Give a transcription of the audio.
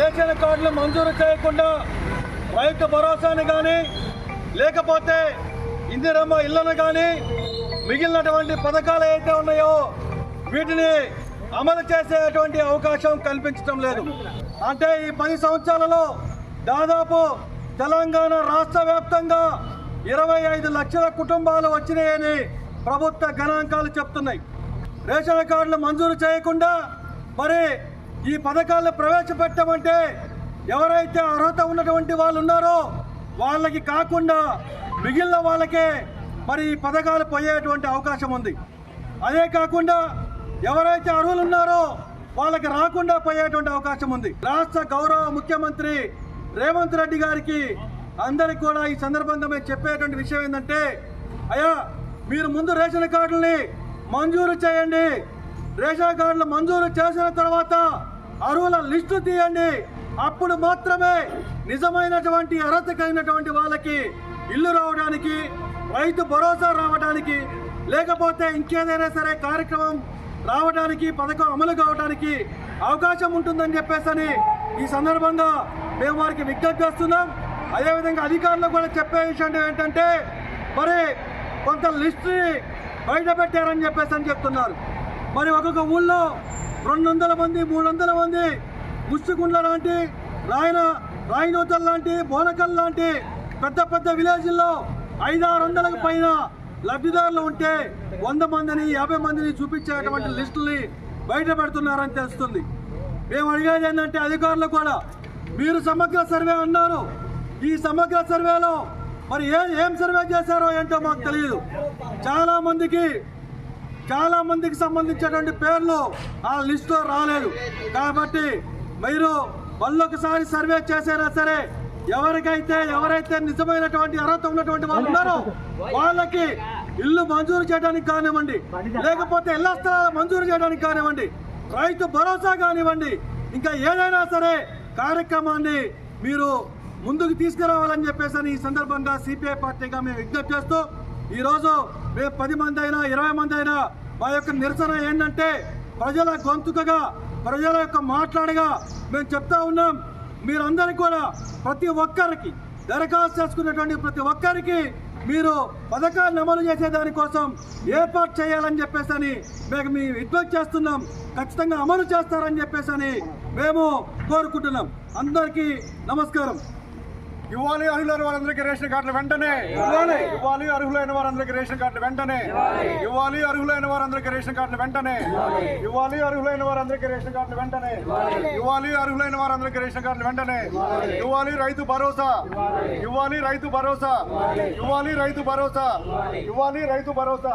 Ration కార్డులు మంజూరు చేయకుండా రైతు భరోసాని కానీ లేకపోతే ఇందిరమ్మ ఇళ్ళను కానీ మిగిలినటువంటి పథకాలు ఏవైతే ఉన్నాయో వీటిని అమలు చేసేటువంటి అవకాశం కల్పించడం లేదు. అంటే ఈ పది సంవత్సరాలలో దాదాపు తెలంగాణ రాష్ట్ర వ్యాప్తంగా ఇరవై ఐదు లక్షల కుటుంబాలు వచ్చినాయని ప్రభుత్వ గణాంకాలు చెప్తున్నాయి. రేషన్ కార్డులు మంజూరు చేయకుండా మరి ఈ పథకాలను ప్రవేశపెట్టమంటే ఎవరైతే అర్హత ఉన్నటువంటి వాళ్ళు ఉన్నారో వాళ్ళకి కాకుండా మిగిలిన వాళ్ళకే మరి ఈ పథకాలు పోయేటువంటి అవకాశం ఉంది. అదే కాకుండా ఎవరైతే అర్హులు ఉన్నారో వాళ్ళకి రాకుండా పోయేటువంటి అవకాశం ఉంది. రాష్ట్ర గౌరవ ముఖ్యమంత్రి రేవంత్ రెడ్డి గారికి అందరికి కూడా ఈ సందర్భంగా మేము చెప్పేటువంటి విషయం ఏంటంటే అయ్యా మీరు ముందు రేషన్ కార్డుల్ని మంజూరు చేయండి. రేషన్ కార్డులు మంజూరు చేసిన తర్వాత అర్హుల లిస్టు తీయండి. అప్పుడు మాత్రమే నిజమైనటువంటి అర్హత కలిగినటువంటి వాళ్ళకి ఇల్లు రావడానికి రైతు భరోసా రావడానికి లేకపోతే ఇంకేదైనా సరే కార్యక్రమం రావడానికి పథకం అమలు కావడానికి అవకాశం ఉంటుందని చెప్పేసి ఈ సందర్భంగా మేము వారికి విజ్ఞప్తి చేస్తున్నాం. అదేవిధంగా అధికారులకు కూడా చెప్పే విషయం ఏంటంటే మరి కొంత లిస్టుని బయట పెట్టారని చెప్పేసి అని చెప్తున్నారు. మరి ఒక్కొక్క ఊళ్ళో రెండు వందల మంది మూడు వందల మంది ముస్తుకుండ్ల లాంటి రాయన రాయినూతల్ లాంటి బోనకల్ లాంటి పెద్ద పెద్ద విలేజ్ల్లో ఐదారు వందలకు పైన లబ్ధిదారులు ఉంటే వంద మందిని యాభై మందిని చూపించేటువంటి లిస్టుని బయట పెడుతున్నారని తెలుస్తుంది. మేము అడిగేది ఏంటంటే అధికారులు కూడా మీరు సమగ్ర సర్వే అన్నారు. ఈ సమగ్ర సర్వేలో మరి ఏ ఏం సర్వే చేశారో ఏంటో మాకు తెలియదు చాలా మందికి చాలా మందికి సంబంధించినటువంటి పేర్లు ఆ లిస్టులో రాలేదు. కాబట్టి మీరు మళ్ళొకసారి సర్వే చేసారా సరే ఎవరికైతే ఎవరైతే నిజమైనటువంటి అర్హత ఉన్నటువంటి వాళ్ళు ఉన్నారో వాళ్ళకి ఇల్లు మంజూరు చేయడానికి కానివ్వండి లేకపోతే ఇళ్ళ స్థలాలు మంజూరు చేయడానికి కానివ్వండి రైతు భరోసా కానివ్వండి ఇంకా ఏదైనా సరే కార్యక్రమాన్ని మీరు ముందుకు తీసుకురావాలని చెప్పేసి అని ఈ సందర్భంగా సిపిఐ పార్టీగా మేము విజ్ఞప్తి చేస్తూ ఈరోజు మేము పది మంది అయినా ఇరవై మంది అయినా మా యొక్క నిరసన ఏంటంటే ప్రజల గొంతుకగా ప్రజల యొక్క మాట్లాడగా మేము చెప్తా ఉన్నాం. మీరందరికీ కూడా ప్రతి ఒక్కరికి దరఖాస్తు చేసుకున్నటువంటి ప్రతి ఒక్కరికి మీరు పథకాన్ని అమలు చేసే దానికోసం ఏర్పాటు చేయాలని చెప్పేసి అని మేము మీ విజ్ఞప్తి చేస్తున్నాం. ఖచ్చితంగా అమలు చేస్తారని చెప్పేసి అని మేము కోరుకుంటున్నాం. అందరికీ నమస్కారం. ఇవ్వాలి అర్హులైన వారందరికీ రేషన్ కార్డులు వెంటనే. ఇవ్వాలి. అర్హులైన వారందరికీ రేషన్ కార్డులు వెంటనే. ఇవ్వాలి. అర్హులైన వారందరికీ రేషన్ కార్డులు వెంటనే. ఇవ్వాలి. అర్హులైన వారందరికీ రేషన్ కార్డులు వెంటనే. ఇవ్వాలి. అర్హులైన వారందరికీ రేషన్ కార్డులు వెంటనే. ఇవ్వాలి. రైతు భరోసా. ఇవ్వాలి. రైతు భరోసా. ఇవ్వాలి. రైతు భరోసా. ఇవ్వాలి రైతు భరోసా.